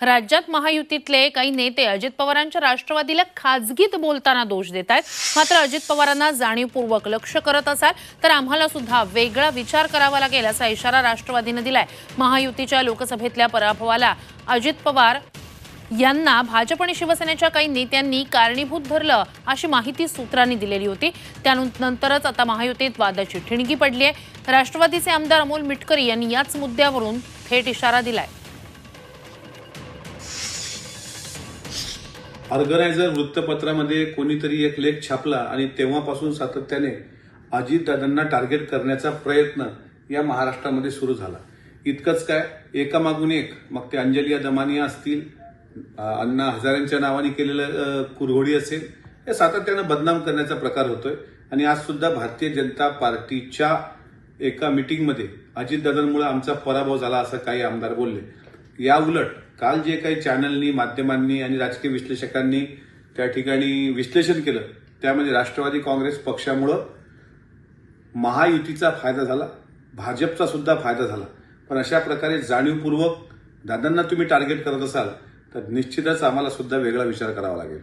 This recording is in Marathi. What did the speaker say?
राज्यात महायुतीतले काही नेते अजित पवारांच्या राष्ट्रवादीला खाजगीत बोलताना दोष देत आहेत. मात्र अजित पवारांना जाणीवपूर्वक लक्ष करत असाल तर आम्हाला सुद्धा वेगळा विचार करावा लागेल असा इशारा राष्ट्रवादीनं दिलाय. महायुतीच्या लोकसभेतल्या पराभवाला अजित पवार यांना भाजप आणि शिवसेनेच्या काही नेत्यांनी कारणीभूत धरलं अशी माहिती सूत्रांनी दिलेली होती. त्यानंतरच आता महायुतीत वादाची ठिणगी पडली आहे राष्ट्रवादीचे आमदार अमोल मिटकरी यांनी याच मुद्द्यावरून थेट इशारा दिलाय. ऑर्गनायझर वृत्तपत्रामध्ये कोणीतरी एक लेख छापला आणि तेव्हापासून सातत्याने अजितदादांना टार्गेट करण्याचा प्रयत्न या महाराष्ट्रामध्ये सुरू झाला. इतकंच काय एकामागून एक. मग ते अंजली दमानिया असतील अण्णा हजारेंच्या नावाने केलेलं कुरघोडी असेल हे सातत्यानं बदनाम करण्याचा प्रकार होतोय. आणि आज सुद्धा भारतीय जनता पार्टीच्या एका मिटिंगमध्ये अजितदादांमुळे आमचा पराभव झाला असं काही आमदार बोलले. या उलट काल जे काही चॅनलनी माध्यमांनी आणि राजकीय विश्लेषकांनी त्या ठिकाणी विश्लेषण केलं त्यामध्ये राष्ट्रवादी काँग्रेस पक्षामुळं महायुतीचा फायदा झाला भाजपचा सुद्धा फायदा झाला. पण अशा प्रकारे जाणीवपूर्वक दादांना तुम्ही टार्गेट करत असाल तर निश्चितच आम्हाला सुद्धा वेगळा विचार करावा लागेल.